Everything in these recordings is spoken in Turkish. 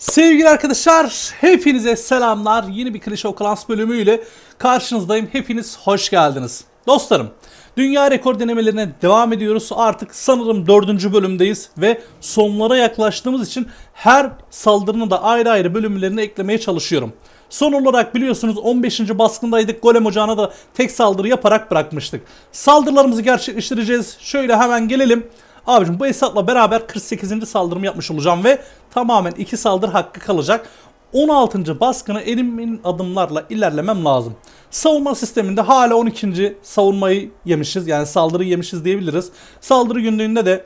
Sevgili arkadaşlar, hepinize selamlar. Yeni bir Clash of Clans bölümüyle karşınızdayım. Hepiniz hoş geldiniz. Dostlarım, dünya rekor denemelerine devam ediyoruz. Artık sanırım dördüncü bölümdeyiz ve sonlara yaklaştığımız için her saldırının da ayrı ayrı bölümlerini eklemeye çalışıyorum. Son olarak biliyorsunuz 15. baskındaydık. Golem ocağına da tek saldırı yaparak bırakmıştık. Saldırılarımızı gerçekleştireceğiz. Şöyle hemen gelelim. Abicim bu hesapla beraber 48. saldırımı yapmış olacağım ve tamamen iki saldırı hakkı kalacak. 16. baskına elimin adımlarla ilerlemem lazım. Savunma sisteminde hala 12. savunmayı yemişiz. Yani saldırı yemişiz diyebiliriz. Saldırı günlüğünde de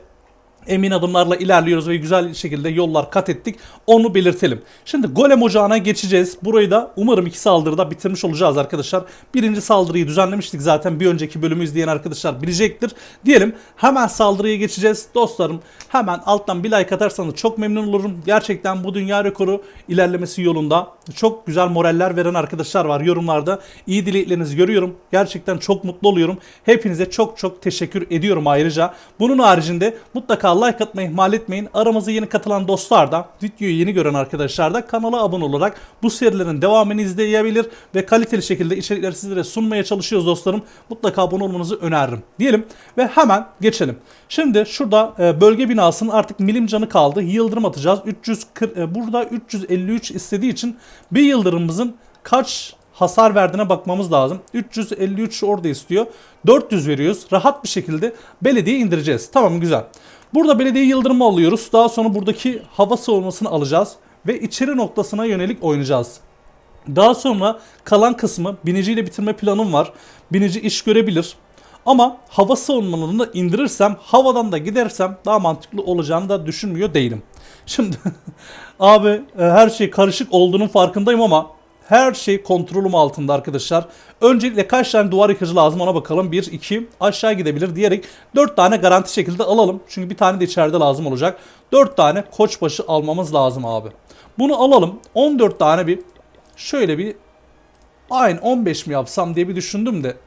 emin adımlarla ilerliyoruz ve güzel şekilde yollar kat ettik. Onu belirtelim. Şimdi golem ocağına geçeceğiz. Burayı da umarım iki saldırıda bitirmiş olacağız arkadaşlar. Birinci saldırıyı düzenlemiştik zaten. Bir önceki bölümü izleyen arkadaşlar bilecektir. Diyelim hemen saldırıya geçeceğiz. Dostlarım hemen alttan bir like atarsanız çok memnun olurum. Gerçekten bu dünya rekoru ilerlemesi yolunda çok güzel moraller veren arkadaşlar var yorumlarda. İyi dileklerinizi görüyorum. Gerçekten çok mutlu oluyorum. Hepinize çok çok teşekkür ediyorum ayrıca. Bunun haricinde mutlaka like atmayı ihmal etmeyin. Aramıza yeni katılan dostlar da, videoyu yeni gören arkadaşlar da kanala abone olarak bu serilerin devamını izleyebilir ve kaliteli şekilde içerikleri sizlere sunmaya çalışıyoruz dostlarım. Mutlaka abone olmanızı öneririm. Diyelim ve hemen geçelim. Şimdi şurada e, bölge binasının artık milim canı kaldı. Yıldırım atacağız. 340 e, burada 353 istediği için bir yıldırımımızın kaç hasar verdiğine bakmamız lazım. 353 orada istiyor. 400 veriyoruz. Rahat bir şekilde belediye indireceğiz. Tamam güzel. Burada belediye yıldırımı alıyoruz. Daha sonra buradaki hava savunmasını alacağız. Ve içeri noktasına yönelik oynayacağız. Daha sonra kalan kısmı biniciyle bitirme planım var. Binici iş görebilir. Ama hava savunmalarını da indirirsem, havadan da gidersem daha mantıklı olacağını da düşünmüyor değilim. Şimdi abi e, her şey karışık olduğunun farkındayım ama her şey kontrolüm altında arkadaşlar. Öncelikle kaç tane duvar yıkıcı lazım ona bakalım. 1, 2 aşağı gidebilir diyerek 4 tane garanti şekilde alalım. Çünkü bir tane de içeride lazım olacak. 4 tane koçbaşı almamız lazım abi. Bunu alalım. 14 tane bir şöyle bir aynı 15 mi yapsam diye bir düşündüm de.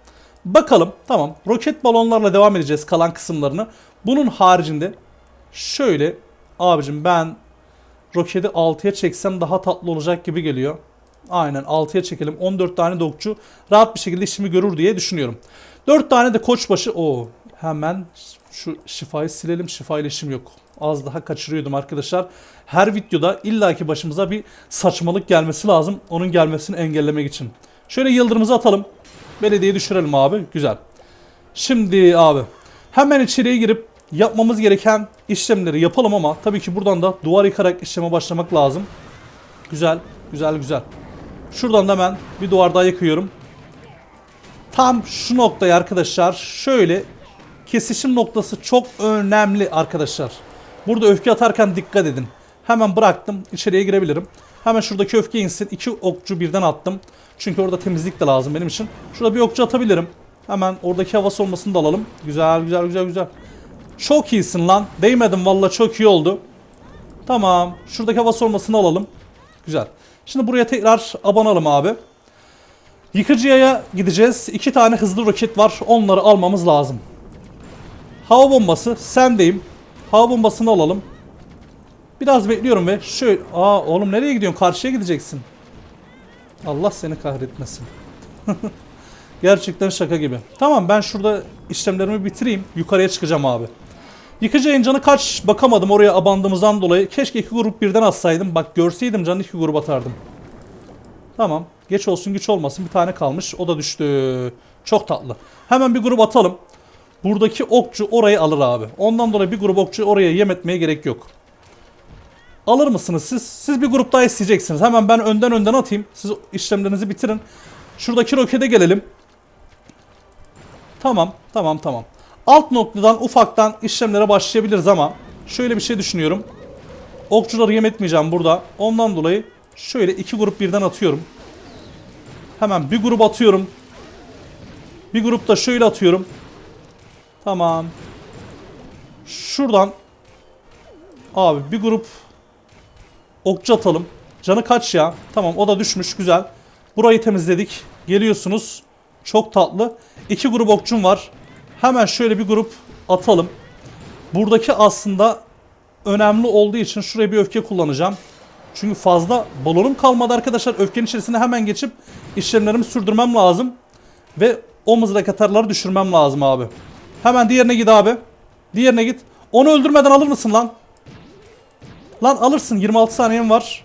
Bakalım tamam roket balonlarla devam edeceğiz kalan kısımlarını. Bunun haricinde şöyle abicim ben roketi 6'ya çeksem daha tatlı olacak gibi geliyor. Aynen 6'ya çekelim. 14 tane dokçu rahat bir şekilde işimi görür diye düşünüyorum. 4 tane de koçbaşı. o hemen şu şifayı silelim. Şifa ile işim yok. Az daha kaçırıyordum arkadaşlar. Her videoda illaki başımıza bir saçmalık gelmesi lazım. Onun gelmesini engellemek için. Şöyle yıldırımızı atalım. Belediye düşürelim abi. Güzel. Şimdi abi hemen içeriye girip yapmamız gereken işlemleri yapalım ama tabii ki buradan da duvar yıkarak işleme başlamak lazım. Güzel, güzel, güzel. Şuradan da hemen bir duvar daha yıkıyorum. Tam şu noktaya arkadaşlar şöyle kesişim noktası çok önemli arkadaşlar. Burada öfke atarken dikkat edin. Hemen bıraktım. içeriye girebilirim. Hemen şuradaki öfke insin. İki okçu birden attım. Çünkü orada temizlik de lazım benim için. Şurada bir okçu atabilirim. Hemen oradaki hava savunmasını da alalım. Güzel güzel güzel güzel. Çok iyisin lan. Değmedim valla çok iyi oldu. Tamam. Şuradaki hava savunmasını alalım. Güzel. Şimdi buraya tekrar abanalım abi. Yıkıcıya gideceğiz. İki tane hızlı roket var. Onları almamız lazım. Hava bombası sendeyim. Hava bombasını alalım. Biraz bekliyorum ve şöyle... Aa oğlum nereye gidiyorsun? Karşıya gideceksin. Allah seni kahretmesin. Gerçekten şaka gibi. Tamam ben şurada işlemlerimi bitireyim. Yukarıya çıkacağım abi. Yıkıcı yayın kaç bakamadım oraya abandığımızdan dolayı. Keşke iki grup birden atsaydım. Bak görseydim canı iki grup atardım. Tamam. Geç olsun güç olmasın. Bir tane kalmış. O da düştü. Çok tatlı. Hemen bir grup atalım. Buradaki okçu orayı alır abi. Ondan dolayı bir grup okçu oraya yem etmeye gerek yok. Alır mısınız siz? Siz bir grup daha isteyeceksiniz. Hemen ben önden önden atayım. Siz işlemlerinizi bitirin. Şuradaki rokete gelelim. Tamam, tamam, tamam. Alt noktadan ufaktan işlemlere başlayabiliriz ama şöyle bir şey düşünüyorum. Okçuları yem etmeyeceğim burada. Ondan dolayı şöyle iki grup birden atıyorum. Hemen bir grup atıyorum. Bir grup da şöyle atıyorum. Tamam. Şuradan abi bir grup okçu atalım. Canı kaç ya? Tamam o da düşmüş güzel. Burayı temizledik. Geliyorsunuz. Çok tatlı. İki grup okçum var. Hemen şöyle bir grup atalım. Buradaki aslında önemli olduğu için şuraya bir öfke kullanacağım. Çünkü fazla balonum kalmadı arkadaşlar. Öfkenin içerisine hemen geçip işlemlerimi sürdürmem lazım. Ve o mızrak düşürmem lazım abi. Hemen diğerine git abi. Diğerine git. Onu öldürmeden alır mısın lan? Lan alırsın 26 saniyem var.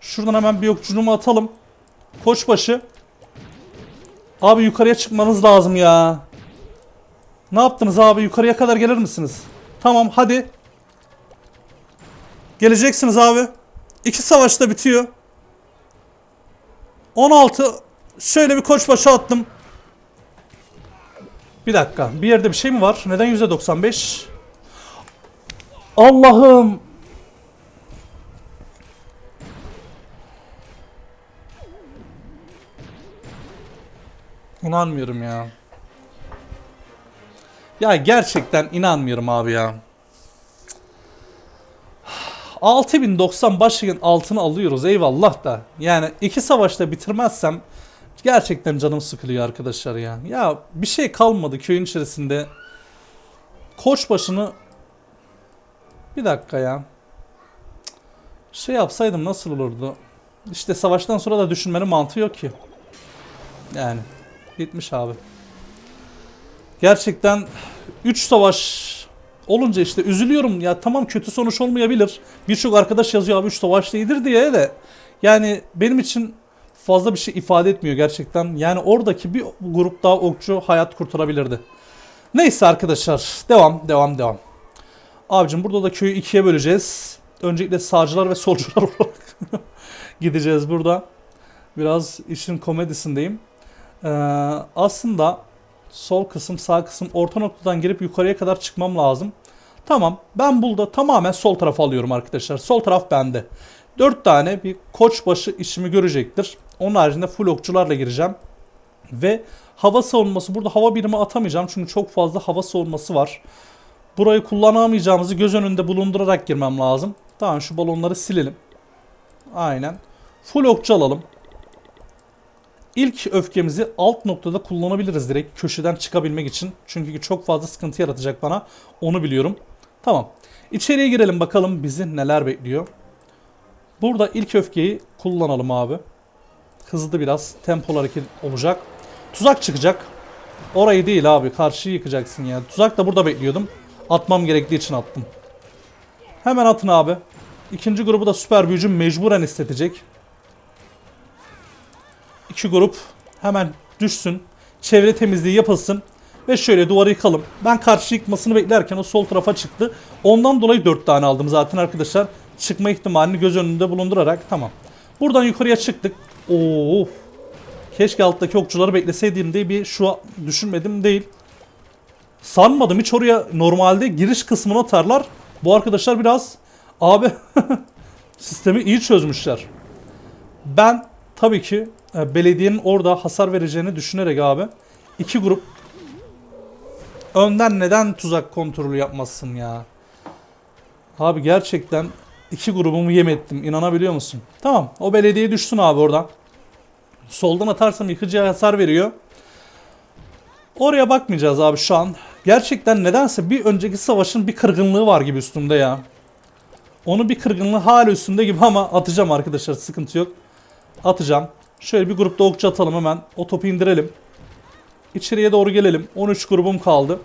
Şuradan hemen bir okçuluğumu atalım. Koçbaşı. Abi yukarıya çıkmanız lazım ya. Ne yaptınız abi? Yukarıya kadar gelir misiniz? Tamam hadi. Geleceksiniz abi. İki savaşta bitiyor. 16. Şöyle bir koçbaşı attım. Bir dakika. Bir yerde bir şey mi var? Neden %95? Allah'ım. İnanmıyorum ya. Ya gerçekten inanmıyorum abi ya. 6090 başlıkın altını alıyoruz eyvallah da. Yani iki savaşta bitirmezsem gerçekten canım sıkılıyor arkadaşlar ya. Ya bir şey kalmadı köyün içerisinde. Koçbaşını bir dakika ya. Şey yapsaydım nasıl olurdu? İşte savaştan sonra da düşünmenin mantığı yok ki. Yani bitmiş abi. Gerçekten 3 savaş olunca işte üzülüyorum ya tamam kötü sonuç olmayabilir. Birçok arkadaş yazıyor abi 3 savaş iyidir diye de yani benim için fazla bir şey ifade etmiyor gerçekten. Yani oradaki bir grup daha okçu hayat kurtarabilirdi. Neyse arkadaşlar devam devam devam. Abicim burada da köyü ikiye böleceğiz. Öncelikle sağcılar ve solcular olarak gideceğiz burada. Biraz işin komedisindeyim. Ee, aslında sol kısım, sağ kısım, orta noktadan girip yukarıya kadar çıkmam lazım. Tamam. Ben burada tamamen sol tarafa alıyorum arkadaşlar. Sol taraf bende. 4 tane bir koçbaşı işimi görecektir. Onun haricinde full okçularla gireceğim. Ve hava savunması. Burada hava birimi atamayacağım. Çünkü çok fazla hava savunması var. Burayı kullanamayacağımızı göz önünde bulundurarak girmem lazım. Tamam şu balonları silelim. Aynen. Full okçu alalım. İlk öfkemizi alt noktada kullanabiliriz direkt köşeden çıkabilmek için. Çünkü çok fazla sıkıntı yaratacak bana. Onu biliyorum. Tamam. İçeriye girelim bakalım bizi neler bekliyor. Burada ilk öfkeyi kullanalım abi. Hızlı biraz tempolu hareket olacak. Tuzak çıkacak. Orayı değil abi karşıyı yıkacaksın ya. Tuzak da burada bekliyordum. Atmam gerektiği için attım. Hemen atın abi. İkinci grubu da süper büyücü mecburen istetecek. İki grup hemen düşsün. Çevre temizliği yapılsın. Ve şöyle duvarı yıkalım. Ben karşı yıkmasını beklerken o sol tarafa çıktı. Ondan dolayı 4 tane aldım zaten arkadaşlar. Çıkma ihtimalini göz önünde bulundurarak tamam. Buradan yukarıya çıktık. Oo. Keşke alttaki okçuları bekleseydim diye bir şu düşünmedim değil. Sanmadım hiç oraya normalde giriş kısmına atarlar. Bu arkadaşlar biraz abi sistemi iyi çözmüşler. Ben tabii ki e, belediyenin orada hasar vereceğini düşünerek abi iki grup önden neden tuzak kontrolü yapmasın ya? Abi gerçekten iki grubumu yem ettim. inanabiliyor musun? Tamam o belediye düşsün abi oradan. Soldan atarsam yıkıcıya hasar veriyor. Oraya bakmayacağız abi şu an. Gerçekten nedense bir önceki savaşın bir kırgınlığı var gibi üstümde ya. Onun bir kırgınlığı hala üstünde gibi ama atacağım arkadaşlar sıkıntı yok. Atacağım. Şöyle bir grupta okçu atalım hemen. O topu indirelim. İçeriye doğru gelelim. 13 grubum kaldı.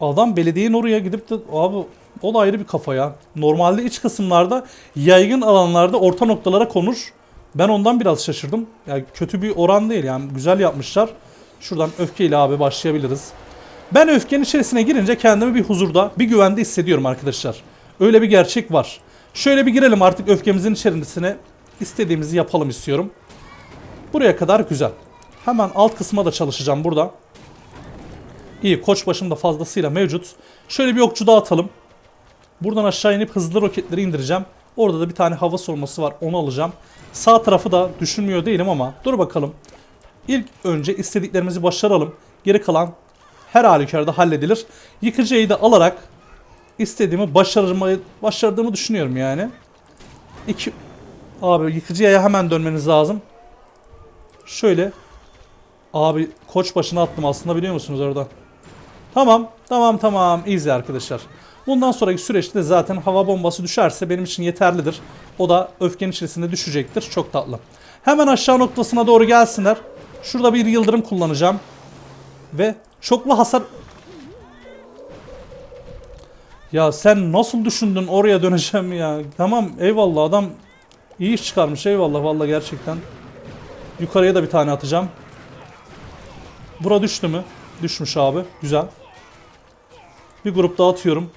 Adam belediyenin oraya gidip de abi o da ayrı bir kafa ya. Normalde iç kısımlarda yaygın alanlarda orta noktalara konur. Ben ondan biraz şaşırdım. Yani kötü bir oran değil yani güzel yapmışlar. Şuradan öfkeyle abi başlayabiliriz. Ben öfkenin içerisine girince kendimi bir huzurda, bir güvende hissediyorum arkadaşlar. Öyle bir gerçek var. Şöyle bir girelim artık öfkemizin içerisine. İstediğimizi yapalım istiyorum. Buraya kadar güzel. Hemen alt kısma da çalışacağım burada. İyi koç başımda fazlasıyla mevcut. Şöyle bir okçu daha atalım. Buradan aşağı inip hızlı roketleri indireceğim. Orada da bir tane hava sorması var onu alacağım. Sağ tarafı da düşünmüyor değilim ama dur bakalım. İlk önce istediklerimizi başaralım. Geri kalan her halükarda halledilir. Yıkıcıyı da alarak istediğimi başarmayı başardığımı düşünüyorum yani. İki abi yıkıcıya hemen dönmeniz lazım. Şöyle abi koç başına attım aslında biliyor musunuz orada? Tamam tamam tamam easy arkadaşlar. Bundan sonraki süreçte zaten hava bombası düşerse benim için yeterlidir. O da öfkenin içerisinde düşecektir. Çok tatlı. Hemen aşağı noktasına doğru gelsinler. Şurada bir yıldırım kullanacağım. Ve çoklu hasar... Ya sen nasıl düşündün oraya döneceğim ya? Tamam eyvallah adam iyi iş çıkarmış eyvallah vallahi gerçekten. Yukarıya da bir tane atacağım. Bura düştü mü? Düşmüş abi. Güzel. Bir grup daha atıyorum.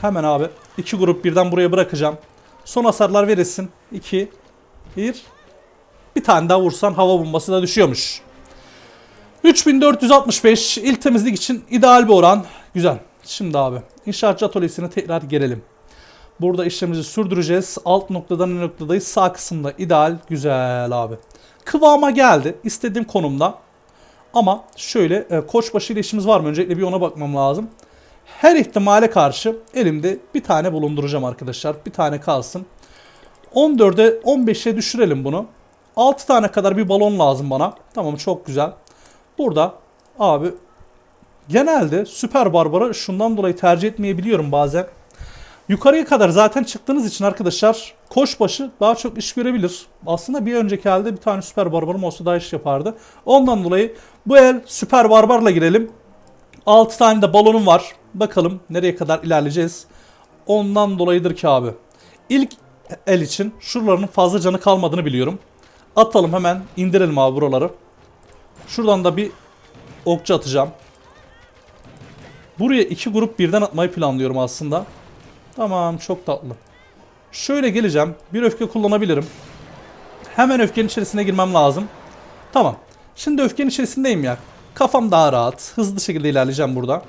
Hemen abi. iki grup birden buraya bırakacağım. Son hasarlar verilsin. 2 1 Bir tane daha vursan hava bombası da düşüyormuş. 3465 ilk temizlik için ideal bir oran. Güzel. Şimdi abi inşaatçı atölyesine tekrar gelelim. Burada işlemimizi sürdüreceğiz. Alt noktadan ne noktadayız? Sağ kısımda ideal. Güzel abi. Kıvama geldi. istediğim konumda. Ama şöyle e, koçbaşı ile işimiz var mı? Öncelikle bir ona bakmam lazım. Her ihtimale karşı elimde bir tane bulunduracağım arkadaşlar. Bir tane kalsın. 14'e 15'e düşürelim bunu. 6 tane kadar bir balon lazım bana. Tamam çok güzel. Burada abi genelde süper barbara şundan dolayı tercih etmeyebiliyorum bazen. Yukarıya kadar zaten çıktığınız için arkadaşlar koşbaşı daha çok iş görebilir. Aslında bir önceki halde bir tane süper barbarım olsa daha iş yapardı. Ondan dolayı bu el süper barbarla girelim. 6 tane de balonum var. Bakalım nereye kadar ilerleyeceğiz. Ondan dolayıdır ki abi. İlk el için şuralarının fazla canı kalmadığını biliyorum. Atalım hemen indirelim abi buraları. Şuradan da bir okçu atacağım. Buraya iki grup birden atmayı planlıyorum aslında. Tamam çok tatlı. Şöyle geleceğim. Bir öfke kullanabilirim. Hemen öfkenin içerisine girmem lazım. Tamam. Şimdi öfkenin içerisindeyim ya. Kafam daha rahat. Hızlı şekilde ilerleyeceğim burada.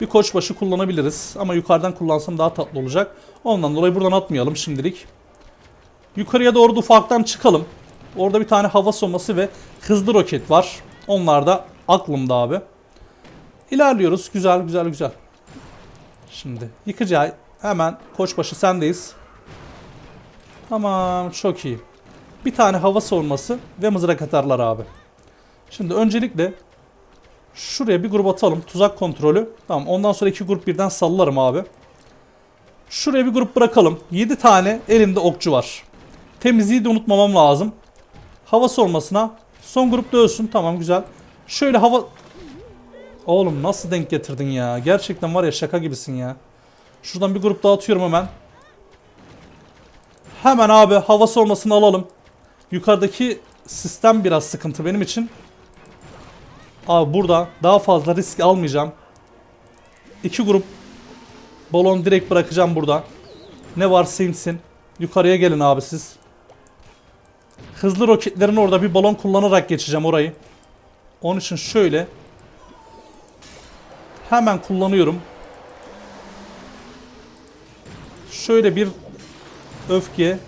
Bir koçbaşı kullanabiliriz. Ama yukarıdan kullansam daha tatlı olacak. Ondan dolayı buradan atmayalım şimdilik. Yukarıya doğru da ufaktan çıkalım. Orada bir tane hava soması ve hızlı roket var. Onlar da aklımda abi. İlerliyoruz. Güzel güzel güzel. Şimdi yıkıcı ay. Hemen koçbaşı sendeyiz. Tamam çok iyi. Bir tane hava savunması ve mızrak atarlar abi. Şimdi öncelikle şuraya bir grup atalım. Tuzak kontrolü. Tamam ondan sonra iki grup birden sallarım abi. Şuraya bir grup bırakalım. 7 tane elimde okçu var. Temizliği de unutmamam lazım. Hava sormasına. Son grupta ölsün. Tamam güzel. Şöyle hava... Oğlum nasıl denk getirdin ya? Gerçekten var ya şaka gibisin ya. Şuradan bir grup daha atıyorum hemen. Hemen abi hava sormasını alalım. Yukarıdaki sistem biraz sıkıntı benim için. Abi burada daha fazla risk almayacağım. İki grup balon direkt bırakacağım burada. Ne varsa insin. Yukarıya gelin abi siz. Hızlı roketlerin orada bir balon kullanarak geçeceğim orayı. Onun için şöyle. Hemen kullanıyorum. Şöyle bir öfke.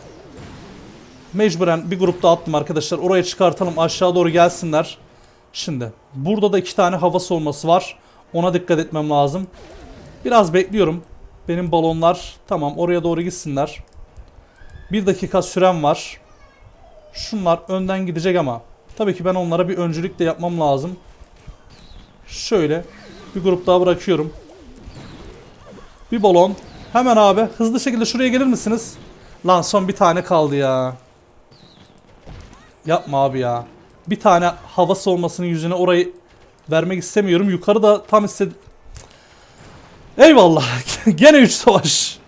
Mecburen bir grupta attım arkadaşlar. Oraya çıkartalım aşağı doğru gelsinler. Şimdi burada da iki tane hava savunması var. Ona dikkat etmem lazım. Biraz bekliyorum. Benim balonlar tamam oraya doğru gitsinler. Bir dakika sürem var. Şunlar önden gidecek ama tabii ki ben onlara bir öncülük de yapmam lazım. Şöyle bir grup daha bırakıyorum. Bir balon. Hemen abi hızlı şekilde şuraya gelir misiniz? Lan son bir tane kaldı ya. Yapma abi ya. Bir tane hava soğumasının yüzüne orayı vermek istemiyorum. Yukarıda tam istedim. Eyvallah. Gene 3 savaş.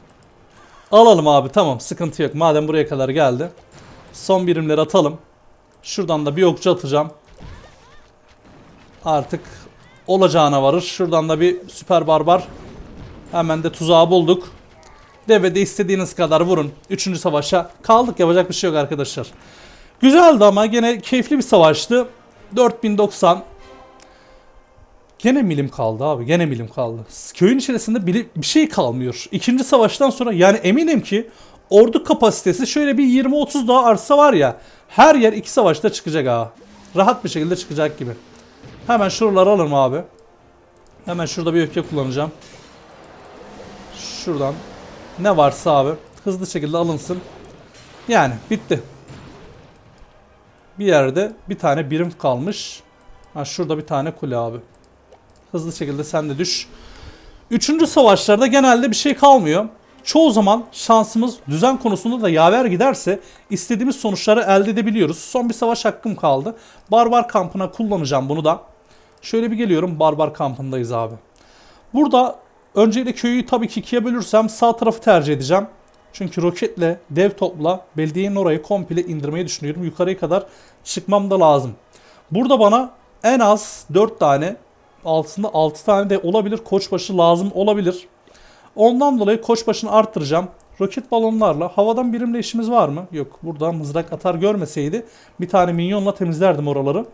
Alalım abi tamam sıkıntı yok. Madem buraya kadar geldi. Son birimleri atalım. Şuradan da bir okçu atacağım. Artık olacağına varır. Şuradan da bir süper barbar. Hemen de tuzağı bulduk. Devede istediğiniz kadar vurun. Üçüncü savaşa kaldık yapacak bir şey yok arkadaşlar. Güzeldi ama gene keyifli bir savaştı. 4090 Gene milim kaldı abi. Gene milim kaldı. Köyün içerisinde bir, bir şey kalmıyor. İkinci savaştan sonra yani eminim ki ordu kapasitesi şöyle bir 20-30 daha artsa var ya her yer iki savaşta çıkacak ha. Rahat bir şekilde çıkacak gibi. Hemen şuraları alırım abi. Hemen şurada bir öfke kullanacağım. Şuradan ne varsa abi hızlı şekilde alınsın. Yani bitti. Bir yerde bir tane birim kalmış. Ha şurada bir tane kule abi. Hızlı şekilde sen de düş. Üçüncü savaşlarda genelde bir şey kalmıyor. Çoğu zaman şansımız düzen konusunda da yaver giderse istediğimiz sonuçları elde edebiliyoruz. Son bir savaş hakkım kaldı. Barbar kampına kullanacağım bunu da. Şöyle bir geliyorum barbar kampındayız abi. Burada öncelikle köyü tabii ki ikiye bölürsem sağ tarafı tercih edeceğim. Çünkü roketle, dev topla belediyenin orayı komple indirmeyi düşünüyorum. Yukarıya kadar çıkmam da lazım. Burada bana en az 4 tane altında 6 tane de olabilir koçbaşı lazım olabilir. Ondan dolayı koçbaşını arttıracağım. Roket balonlarla havadan birimle işimiz var mı? Yok. Burada mızrak atar görmeseydi bir tane minyonla temizlerdim oraları.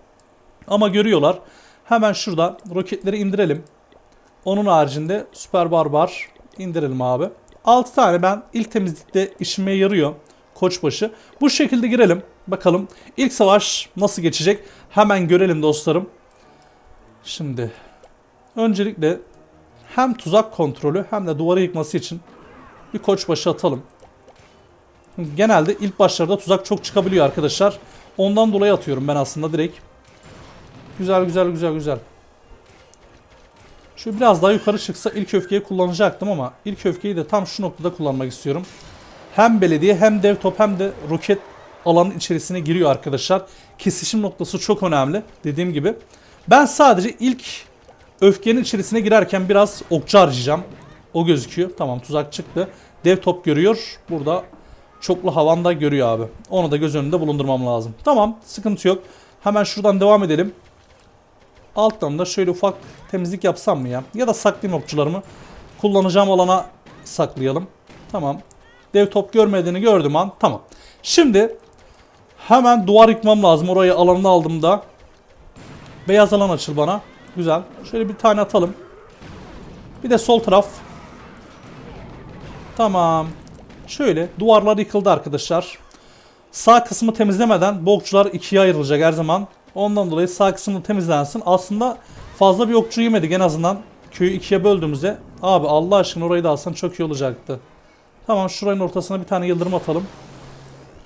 Ama görüyorlar. Hemen şurada roketleri indirelim. Onun haricinde süper barbar indirelim abi. 6 tane ben ilk temizlikte işime yarıyor koçbaşı. Bu şekilde girelim. Bakalım ilk savaş nasıl geçecek? Hemen görelim dostlarım. Şimdi öncelikle hem tuzak kontrolü hem de duvarı yıkması için bir koçbaşı atalım. Genelde ilk başlarda tuzak çok çıkabiliyor arkadaşlar. Ondan dolayı atıyorum ben aslında direkt. Güzel güzel güzel güzel. Şu biraz daha yukarı çıksa ilk öfkeyi kullanacaktım ama ilk öfkeyi de tam şu noktada kullanmak istiyorum. Hem belediye hem dev top hem de roket alanın içerisine giriyor arkadaşlar. Kesişim noktası çok önemli dediğim gibi. Ben sadece ilk öfkenin içerisine girerken biraz okçu harcayacağım. O gözüküyor. Tamam tuzak çıktı. Dev top görüyor. Burada çoklu havanda görüyor abi. Onu da göz önünde bulundurmam lazım. Tamam sıkıntı yok. Hemen şuradan devam edelim. Alttan da şöyle ufak temizlik yapsam mı ya? Ya da saklayayım okçularımı. Kullanacağım alana saklayalım. Tamam. Dev top görmediğini gördüm an. Tamam. Şimdi hemen duvar yıkmam lazım. Orayı alanını aldım da. Beyaz alan açıl bana. Güzel. Şöyle bir tane atalım. Bir de sol taraf. Tamam. Şöyle duvarlar yıkıldı arkadaşlar. Sağ kısmı temizlemeden bu okçular ikiye ayrılacak her zaman. Ondan dolayı sağ kısmı temizlensin. Aslında fazla bir okçu yemedik en azından. Köyü ikiye böldüğümüzde. Abi Allah aşkına orayı da alsan çok iyi olacaktı. Tamam şuranın ortasına bir tane yıldırım atalım.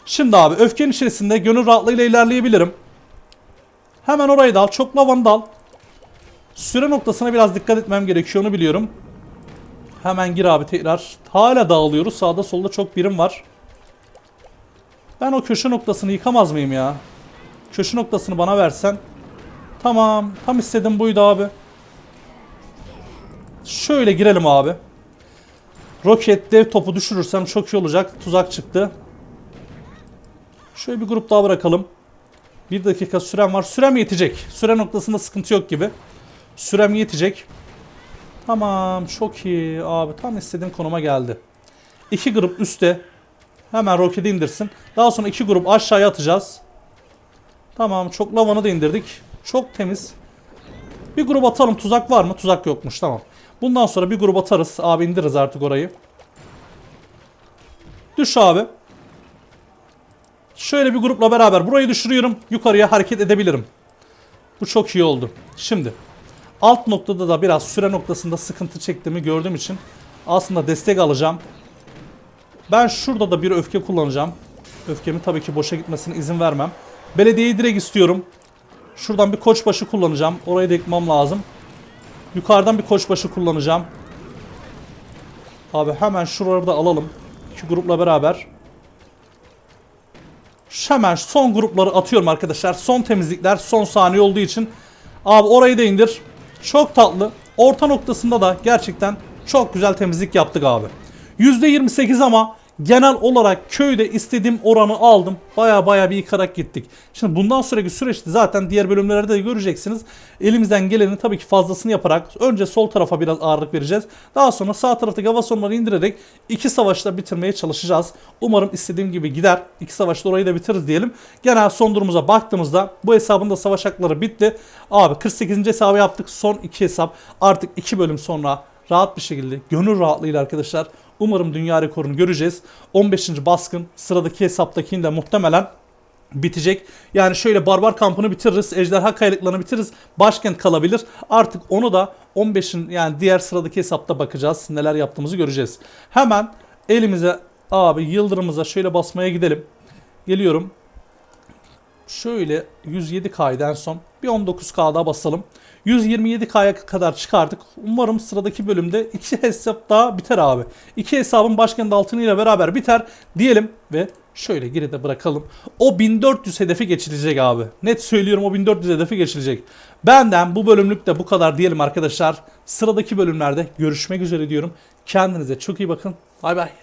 Şimdi abi öfkenin içerisinde gönül rahatlığıyla ilerleyebilirim. Hemen orayı da al. Çok lavanı da al. Süre noktasına biraz dikkat etmem gerekiyor onu biliyorum. Hemen gir abi tekrar. Hala dağılıyoruz. Sağda solda çok birim var. Ben o köşe noktasını yıkamaz mıyım ya? Köşe noktasını bana versen. Tamam. Tam istedim buydu abi. Şöyle girelim abi. Roket dev topu düşürürsem çok iyi olacak. Tuzak çıktı. Şöyle bir grup daha bırakalım. Bir dakika sürem var. Sürem yetecek. Süre noktasında sıkıntı yok gibi. Sürem yetecek. Tamam çok iyi abi. Tam istediğim konuma geldi. İki grup üstte. Hemen roketi indirsin. Daha sonra iki grup aşağıya atacağız. Tamam çok lavanı da indirdik. Çok temiz. Bir grup atalım. Tuzak var mı? Tuzak yokmuş. Tamam. Bundan sonra bir grup atarız. Abi indiririz artık orayı. Düş abi. Şöyle bir grupla beraber burayı düşürüyorum. Yukarıya hareket edebilirim. Bu çok iyi oldu. Şimdi alt noktada da biraz süre noktasında sıkıntı çektiğimi gördüğüm için aslında destek alacağım. Ben şurada da bir öfke kullanacağım. Öfkemi tabii ki boşa gitmesine izin vermem. Belediyeyi direkt istiyorum. Şuradan bir koçbaşı kullanacağım. Orayı da yıkmam lazım. Yukarıdan bir koçbaşı kullanacağım. Abi hemen şuraları da alalım. İki grupla beraber. Hemen son grupları atıyorum arkadaşlar. Son temizlikler son saniye olduğu için. Abi orayı da indir. Çok tatlı. Orta noktasında da gerçekten çok güzel temizlik yaptık abi. %28 ama genel olarak köyde istediğim oranı aldım. Baya baya bir yıkarak gittik. Şimdi bundan sonraki süreçte zaten diğer bölümlerde de göreceksiniz. Elimizden gelenin tabii ki fazlasını yaparak önce sol tarafa biraz ağırlık vereceğiz. Daha sonra sağ taraftaki hava sonları indirerek iki savaşta bitirmeye çalışacağız. Umarım istediğim gibi gider. İki savaşta orayı da bitiririz diyelim. Genel son durumumuza baktığımızda bu hesabın da savaş hakları bitti. Abi 48. hesabı yaptık. Son iki hesap. Artık iki bölüm sonra rahat bir şekilde gönül rahatlığıyla arkadaşlar umarım dünya rekorunu göreceğiz. 15. baskın sıradaki hesaptakini de muhtemelen bitecek. Yani şöyle barbar kampını bitiririz. Ejderha kayalıklarını bitiririz. Başkent kalabilir. Artık onu da 15'in yani diğer sıradaki hesapta bakacağız. Neler yaptığımızı göreceğiz. Hemen elimize abi yıldırımıza şöyle basmaya gidelim. Geliyorum. Şöyle 107K'den son bir 19K daha basalım. 127K'ya kadar çıkardık. Umarım sıradaki bölümde iki hesap daha biter abi. İki hesabın başkent altınıyla beraber biter diyelim ve şöyle geride bırakalım. O 1400 hedefi geçilecek abi. Net söylüyorum o 1400 hedefi geçilecek. Benden bu bölümlük de bu kadar diyelim arkadaşlar. Sıradaki bölümlerde görüşmek üzere diyorum. Kendinize çok iyi bakın. Bay bay.